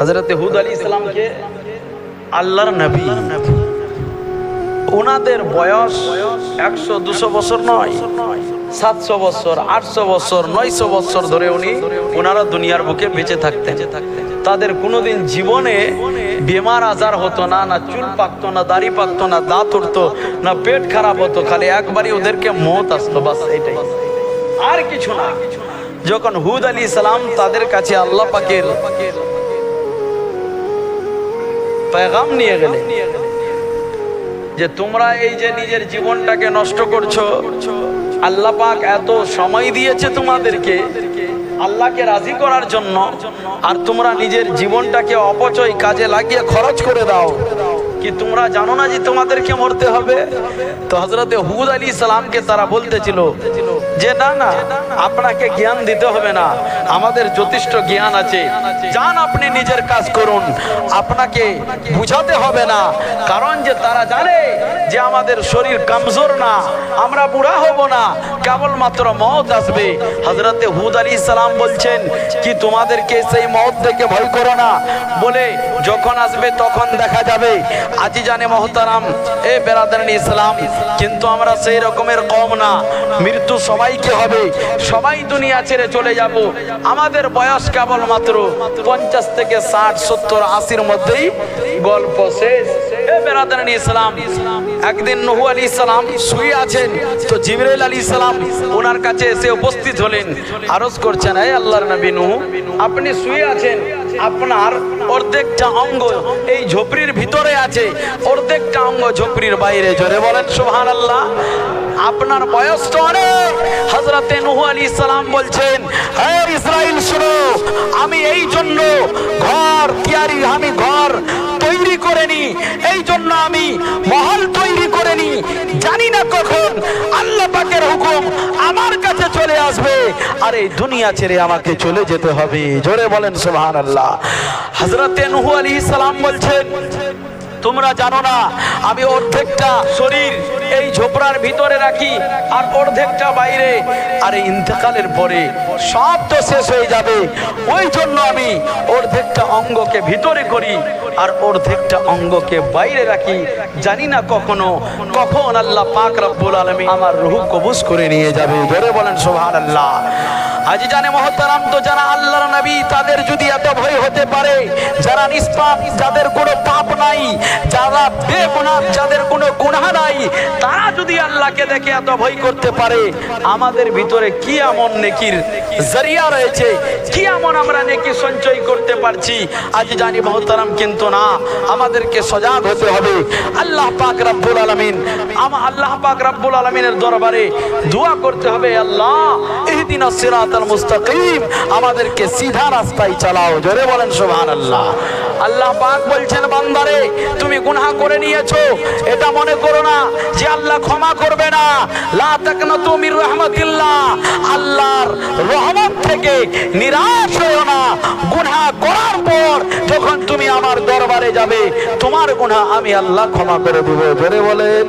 হজরত হুদ আলী ইসলামকে আল্লাহর নবী। ওনাদের বয়স একশো, দুশো বছর নয়, সাতশো বছর, আটশো বছর, নয়শো বছর ধরে উনি ওনারা দুনিয়ার বুকে বেঁচে থাকতেন। তাদের কোনোদিন জীবনে বেমার আজার হতো না না চুল পাকতো, না দাড়ি পাকতো, না দাঁত উঠতো, না পেট খারাপ হতো, খালি একবারই ওদেরকে মত আসতো, বাস এটাই আর কিছু না। যখন হুদ আলী সালাম তাদের কাছে আল্লাহ পাকের পেগাম নিয়ে গেলে যে তোমরা এই যে নিজের জীবনটাকে নষ্ট করছ, আল্লাহ পাক এত সময় দিয়েছে তোমাদেরকে, আল্লাহকে রাজি করার জন্য, আর তোমরা নিজের জীবনটাকে অপচয় কাজে লাগিয়ে খরচ করে দাও। কি তোমরা জানো না যে তোমাদেরকে মরতে হবে? তো হজরতে হুদ আলী সালামকে তারা বলতেছিল যে না না, আপনাকে জ্ঞান দিতে হবে না। আমাদের যথেষ্ট জ্ঞান আছে। যান আপনি নিজের কাজ করুন। আপনাকে বুঝাতে হবে না। কারণ যে তারা জানে যে আমাদের শরীর কমজোর না, আমরা বুড়া হব না। কেবলমাত্র মত আসবে। হজরতে হুদ আলী ইসলাম বলছেন, কি তোমাদেরকে সেই মত দেখে ভয় করো না? বলে, যখন আসবে তখন দেখা যাবে। আজি জানে মহতারাম, এ বেরাদান ইসলাম, কিন্তু আমরা সেই রকমের কম না। মৃত্যু সবাইকে হবে। সবাই দুনিয়া ছেড়ে চলে যাব। আমাদের বয়স কেবলমাত্র পঞ্চাশ থেকে ষাট, সত্তর, আশির মধ্যেই গল্প শেষ। ইসলাম, একদিন শুয়ে আছেন। তো ওনার কাছে এসে উপস্থিত হলেন। আরজ করছেন, এই আল্লাহর আপনি শুয়ে আছেন। আপনার অর্ধেকটা অঙ্গ এই ঝোপড়ির ভিতরে আছে। অর্ধেকটা অঙ্গ বাইরে। জোরে বলেন সুবহান আল্লাহ আপনার বয়স তো অনেক। হজরতে নুহু আলী ইসলাম বলছেন হ্যাঁ ইসরাইল শুনো, আমি এই জন্য ঘর তিয়ারি আমি ঘর তৈরি করে নি। এই জন্য আমি মহল তৈরি করে নি। জানি না কখন আল্লাহ পাকের হুকুম আমার কাছে চলে আসবে। আর এই দুনিয়া ছেড়ে আমাকে চলে যেতে হবে। জোরে বলেন সুবহান আল্লাহ হজরতে নুহু আলী সালাম বলছেন, তোমরা জানো না, আমি অর্ধেকটা শরীর এই ঝোপড়ার ভিতরে রাখি আর অর্ধেকটা বাইরে। আর ইন্তেকালের পরে সব তো শেষ হয়ে যাবে। ওই জন্য আমি অর্ধেকটা অঙ্গকে ভিতরে করি আর অর্ধেকটা অঙ্গকে বাইরে রাখি। জানি না কখনো, কখন আল্লাহ পাক রব্বুল আলমী আমার রুহ কবুজ করে নিয়ে যাবে। ধরে বলেন সোহান আল্লাহ আজ জানে মহতারাম তো আল্লাহর নবী তাদের যদি এত ভয় হতে পারে, যারা নিষ্পাপ, যাদের কোনো পাপ নাই, যারা বেগুনাহ, যাদের কোনো গুণা নাই, তারা যদি আল্লাহকে দেখে এত ভয় করতে পারে, আমাদের ভিতরে কি এমন নেকির জরিয়া রয়েছে? কি এমন আমরা নেকি সঞ্চয় করতে পারছি? আজ জানি মহতারাম, কিন্তু না, আমাদেরকে সজাগ হতে হবে। আল্লাহ পাক রব্বুল আলামিন, আমা আল্লাহ পাক রব্বুল আলামিনের দরবারে দোয়া করতে হবে, আল্লাহ আমাদেরকে সিধা রাস্তায় চালাও, জোরে বলেন সুবহানাল্লাহ। আল্লাহ আল্লাহ পাক বলছেন, বান্দারে, তুমি গুনাহ করে নিয়েছো, এটা মনে করো না যে আল্লাহ ক্ষমা করবে না। আল্লাহর রহমত থেকে নিরাশ না। করার পর তুমি আমার দরবারে যাবে, তোমার আমি আল্লাহ ক্ষমা করে দেব বলেন।